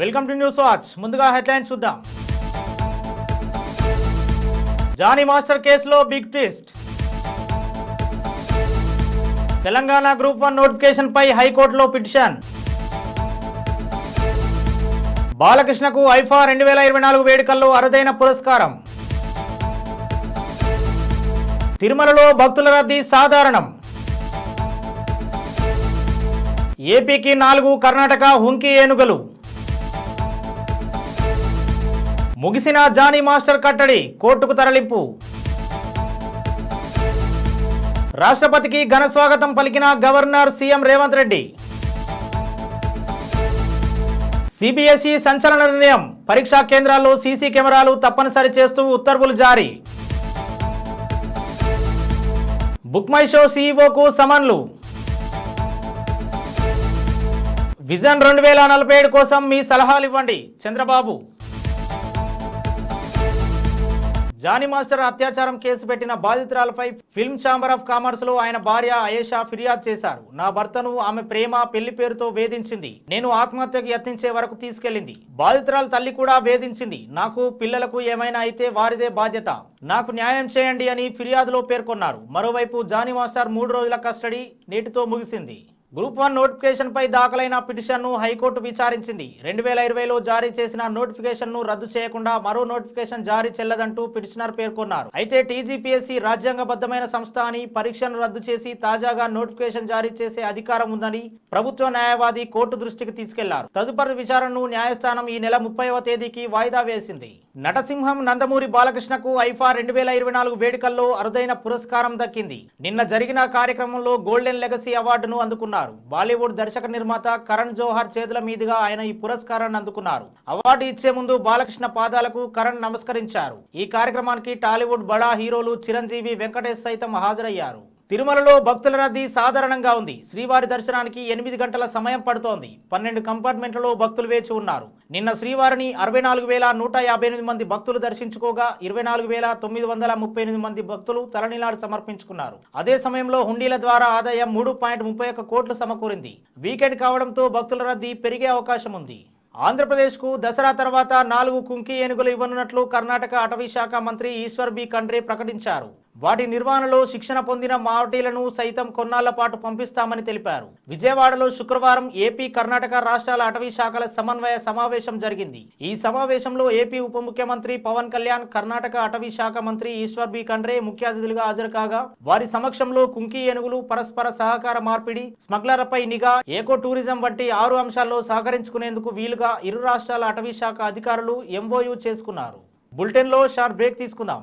Welcome to news watch. ముందుగా headlines చూద్దాం. Jani master కేసులో big twist. Telangana group one notification పై హైకోర్టులో పిటిషన్. బాలకృష్ణకు ఐఫా రెండు వేల ఇరవై నాలుగు వేడుకల్లో అరుదైన పురస్కారం. తిరుమలలో భక్తుల రద్దీ సాధారణం. ఏపీకి నాలుగు కర్ణాటక హుంకీ ఏనుగలు. ముగిసిన జానీ మాస్టర్ కట్టడి కోర్టుకు తరలింపు. రాష్ట్రపతికి ఘన స్వాగతం పలికిన governor CM Revanth Reddy. CBSE సంచలన నిర్ణయం పరీక్షా కేంద్రాల్లో సీసీ కెమెరాలు తప్పనిసరి చేస్తూ ఉత్తర్వులు జారీ. బుక్ మై షో సీఈఓకు సమన్లు. విజన్ రెండు వేల నలభై ఏడు కోసం మీ సలహాలు ఇవ్వండి చంద్రబాబు. జానీ మాస్టర్ అత్యాచారం కేసు పెట్టిన బాధితురాలపై ఫిల్మ్ ఛాంబర్ ఆఫ్ కామర్స్లో ఆయన భార్య అయేషా ఫిర్యాదు చేశారు. నా భర్తను ఆమె ప్రేమ పెళ్ళి పేరుతో వేధించింది. నేను ఆత్మహత్యకు యత్నించే వరకు తీసుకెళ్ళింది బాధితురాల తల్లి కూడా వేధించింది. నాకు పిల్లలకు ఏమైనా అయితే వారిదే బాధ్యత. నాకు న్యాయం చేయండి అని ఫిర్యాదులో పేర్కొన్నారు. మరోవైపు జానీ మాస్టర్ మూడు రోజుల కస్టడీ నేటితో ముగిసింది. గ్రూప్ వన్ నోటిఫికేషన్ పై దాఖలైన పిటిషన్ను హైకోర్టు విచారించింది. రెండు వేల ఇరవైలో జారీ చేసిన నోటిఫికేషన్ను రద్దు చేయకుండా మరో నోటిఫికేషన్ జారీ చెల్లదంటూ పిటిషనర్ పేర్కొన్నారు. అయితే టీజీపీఎస్సీ రాజ్యాంగబద్ధమైన సంస్థ అని పరీక్షను రద్దు చేసి తాజాగా నోటిఫికేషన్ జారీ చేసే అధికారం ఉందని ప్రభుత్వ న్యాయవాది కోర్టు దృష్టికి తీసుకెళ్ళారు. తదుపరి విచారణను న్యాయస్థానం ఈ నెల ముప్పైవ తేదీకి వాయిదా వేసింది. నటసింహం నందమూరి బాలకృష్ణకు ఐఫా రెండు వేల ఇరవై నాలుగు వేడుకల్లో అరుదైన పురస్కారం దక్కింది. నిన్న జరిగిన కార్యక్రమంలో గోల్డెన్ లెగసీ అవార్డును అందుకున్నారు. బాలీవుడ్ దర్శక నిర్మాత కరణ్ జోహర్ చేతుల మీదుగా ఆయన ఈ పురస్కారాన్ని అందుకున్నారు. అవార్డు ఇచ్చే ముందు బాలకృష్ణ పాదాలకు కరణ్ నమస్కరించారు. ఈ కార్యక్రమానికి టాలీవుడ్ బడా హీరోలు చిరంజీవి వెంకటేష్ సైతం హాజరయ్యారు. తిరుమలలో భక్తుల రద్దీ సాధారణంగా ఉంది. శ్రీవారి దర్శనానికి ఎనిమిది గంటల సమయం పడుతోంది. పన్నెండు కంపార్ట్మెంట్లలో భక్తులు వేచి ఉన్నారు. నిన్న శ్రీవారిని అరవై నాలుగు వేల నూట యాభై ఎనిమిది మంది భక్తులు దర్శించుకోగా ఇరవై నాలుగు వేల తొమ్మిది వందల ముప్పై ఎనిమిది మంది భక్తులు తలనీలాడు సమర్పించుకున్నారు. అదే సమయంలో హుండీల ద్వారా ఆదాయం మూడు పాయింట్ ముప్పై ఒక్క కోట్లు సమకూరింది. వీకెండ్ కావడంతో భక్తుల రద్దీ పెరిగే అవకాశం ఉంది. ఆంధ్రప్రదేశ్కు దసరా తర్వాత నాలుగు కుంకి ఏనుగులు ఇవ్వనున్నట్లు కర్ణాటక అటవీ శాఖ మంత్రి ఈశ్వర్ బి కండ్రే ప్రకటించారు. వాటి నిర్వహణలో శిక్షణ పొందిన మావటీలను సైతం కొన్నాళ్ళ పాటు పంపిస్తామని తెలిపారు. విజయవాడలో శుక్రవారం ఏపీ కర్ణాటక రాష్ట్రాల అటవీ శాఖల సమన్వయ సమావేశం జరిగింది. ఈ సమావేశంలో ఏపీ ఉప ముఖ్యమంత్రి పవన్ కళ్యాణ్ కర్ణాటక అటవీ శాఖ మంత్రి ఈశ్వర్ బి. ఖండ్రే ముఖ్య అతిథులుగా హాజరు కాగా వారి సమక్షంలో కుంకి ఏనుగులు పరస్పర సహకార మార్పిడి స్మగ్లర్లపై నిఘా ఏకో టూరిజం వంటి ఆరు అంశాల్లో సహకరించుకునేందుకు వీలుగా ఇరు రాష్ట్రాల అటవీ శాఖ అధికారులు ఎంఓయూ చేసుకున్నారు. బులెటిన్లో షార్ట్ బ్రేక్ తీసుకుందాం.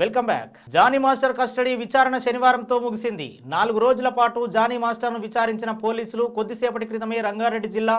Welcome back. Jani master custody విచారణ శనివారంతో ముగిసింది. నాలుగు రోజుల పాటు జానీ మాస్టర్ను విచారించిన పోలీసులు కొద్దిసేపటి క్రితమే రంగారెడ్డి జిల్లా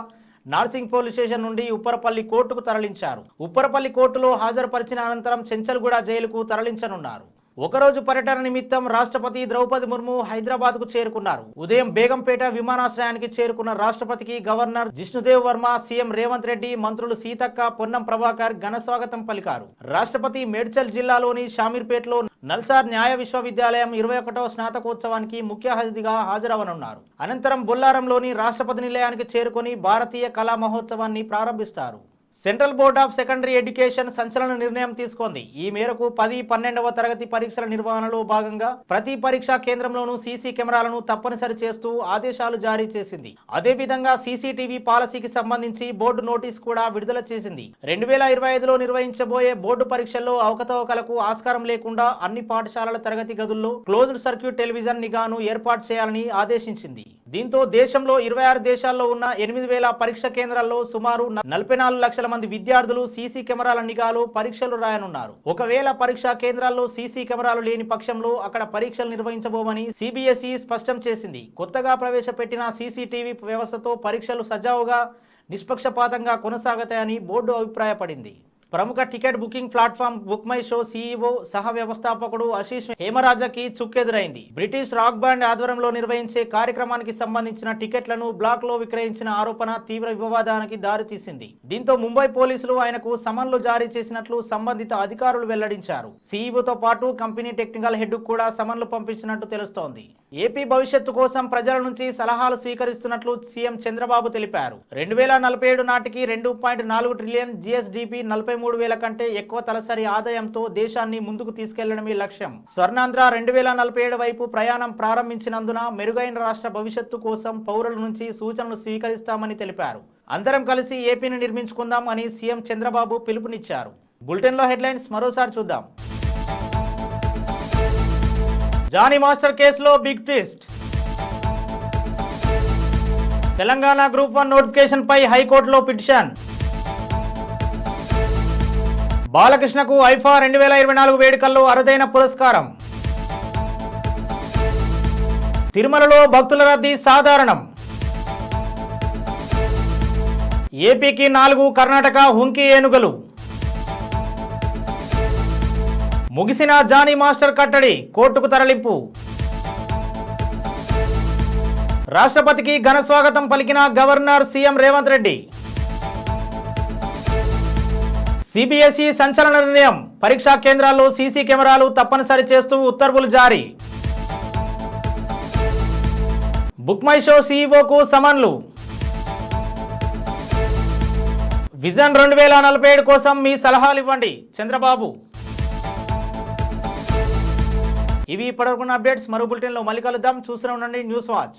నార్సింగ్ పోలీస్ స్టేషన్ నుండి ఉప్పరపల్లి కోర్టుకు తరలించారు. ఉప్పరపల్లి కోర్టులో హాజరుపరిచిన అనంతరం చెంచల్గూడ జైలుకు తరలించనున్నారు. ఒకరోజు పర్యటన నిమిత్తం రాష్ట్రపతి ద్రౌపది ముర్ము హైదరాబాద్కు చేరుకున్నారు. ఉదయం బేగంపేట విమానాశ్రయానికి చేరుకున్న రాష్ట్రపతికి గవర్నర్ జిష్ణుదేవ్ వర్మ సీఎం రేవంత్ రెడ్డి మంత్రులు సీతక్క పొన్నం ప్రభాకర్ ఘన స్వాగతం పలికారు. రాష్ట్రపతి మేడ్చల్ జిల్లాలోని షామీర్పేటలో నల్సార్ న్యాయ విశ్వవిద్యాలయం ఇరవై ఒకటవ స్నాతకోత్సవానికి ముఖ్య అతిథిగా హాజరవనున్నారు. అనంతరం బొల్లారంలోని రాష్ట్రపతి నిలయానికి చేరుకుని భారతీయ కళా మహోత్సవాన్ని ప్రారంభిస్తారు. Central board of secondary education సంచలన నిర్ణయం తీసుకుంది. ఈ మేరకు పది పన్నెండవ తరగతి పరీక్షల నిర్వహణలో భాగంగా ప్రతి పరీక్షా కేంద్రంలోనూ సీసీ కెమెరాలను తప్పనిసరి చేస్తూ ఆదేశాలు జారీ చేసింది. అదేవిధంగా సీసీటీవీ పాలసీకి సంబంధించి బోర్డు నోటీస్ కూడా విడుదల చేసింది. రెండు వేల ఇరవై ఐదులో నిర్వహించబోయే బోర్డు పరీక్షల్లో అవకతవకలకు ఆస్కారం లేకుండా అన్ని పాఠశాలల తరగతి గదుల్లో క్లోజ్డ్ సర్క్యూట్ టెలివిజన్ నిఘాను ఏర్పాటు చేయాలని ఆదేశించింది. దీంతో దేశంలో ఇరవై ఆరు దేశాల్లో ఉన్న ఎనిమిది వేల పరీక్ష కేంద్రాల్లో సుమారు నలభై నాలుగు లక్షల మంది విద్యార్థులు సీసీ కెమెరాల నిఘాలో పరీక్షలు రాయనున్నారు. ఒకవేళ పరీక్షా కేంద్రాల్లో సీసీ కెమెరాలు లేని పక్షంలో అక్కడ పరీక్షలు నిర్వహించబోమని సిబిఎస్ఈ స్పష్టం చేసింది. కొత్తగా ప్రవేశపెట్టిన సీసీటీవీ వ్యవస్థతో పరీక్షలు సజావుగా నిష్పక్షపాతంగా కొనసాగుతాయని బోర్డు అభిప్రాయపడింది. ప్రముఖ ticket booking platform book my show CEO సహ వ్యవస్థాపకుడు ఆశీష్ హేమరాజకి చుక్కెదురైంది. బ్రిటిష్ రాక్ బ్యాండ్ ఆధ్వర్యంలో నిర్వహించే కార్యక్రమానికి సంబంధించిన టికెట్లను బ్లాక్లో విక్రయించిన ఆరోపణ తీవ్ర వివాదానికి దారితీసింది. దీంతో ముంబై పోలీసులు ఆయనకు సమన్లు జారీ చేసినట్లు సంబంధిత అధికారులు వెల్లడించారు. సీఈఓతో పాటు కంపెనీ టెక్నికల్ హెడ్ కూడా సమన్లు పంపించినట్టు తెలుస్తోంది. ఏపీ భవిష్యత్తు కోసం ప్రజల నుంచి సలహాలు స్వీకరిస్తున్నట్లు సీఎం చంద్రబాబు తెలిపారు. రెండు వేల నలభై ఏడు నాటికి రెండు పాయింట్ నాలుగు ట్రిలియన్ జిఎస్డిపి నలభై మూడు వేల కంటే ఎక్కువ తలసరి ఆదాయంతో దేశాన్ని ముందుకు తీసుకెళ్ళడమే లక్ష్యం. స్వర్ణాంధ్ర రెండు వేల నలభై ఏడు వైపు ప్రయాణం ప్రారంభించినందున మెరుగైన రాష్ట్ర భవిష్యత్తు కోసం పౌరుల నుంచి సూచనలు స్వీకరిస్తామని తెలిపారు. అందరం కలిసి ఏపీని నిర్మించుకుందాం అని సీఎం చంద్రబాబు పిలుపునిచ్చారు. బులెటిన్లో హెడ్లైన్స్ మరోసారి చూద్దాం. జానీ మాస్టర్ కేసులో big twist. Telangana group one notification పై హైకోర్టులో పిటిషన్. బాలకృష్ణకు ఐఫా రెండు వేల ఇరవై నాలుగు వేడుకల్లో అరుదైన పురస్కారం. తిరుమలలో భక్తుల రద్దీ సాధారణం. ఏపీకి నాలుగు కర్ణాటక హుంకి ఏనుగలు. ముగిసిన జానీ మాస్టర్ కట్టడి కోర్టుకు తరలింపు. రాష్ట్రపతికి ఘన స్వాగతం పలికిన governor CM Revanth Reddy. CBSE సంచలన నిర్ణయం. పరీక్షా కేంద్రాల్లో సీసీ కెమెరాలు తప్పనిసరి చేస్తూ ఉత్తర్వులు జారీ. బుక్ మై షో సీఈఓకు సమన్లు. విజన్ రెండు వేల నలభై ఏడు కోసం మీ సలహాలు ఇవ్వండి. చంద్రబాబు. ఇవి ఇప్పటివరకున్న అప్డేట్స్. మరో బులెటిన్లో మళ్ళీ కలుద్దాం. చూస్తూనే ఉండండి. News watch.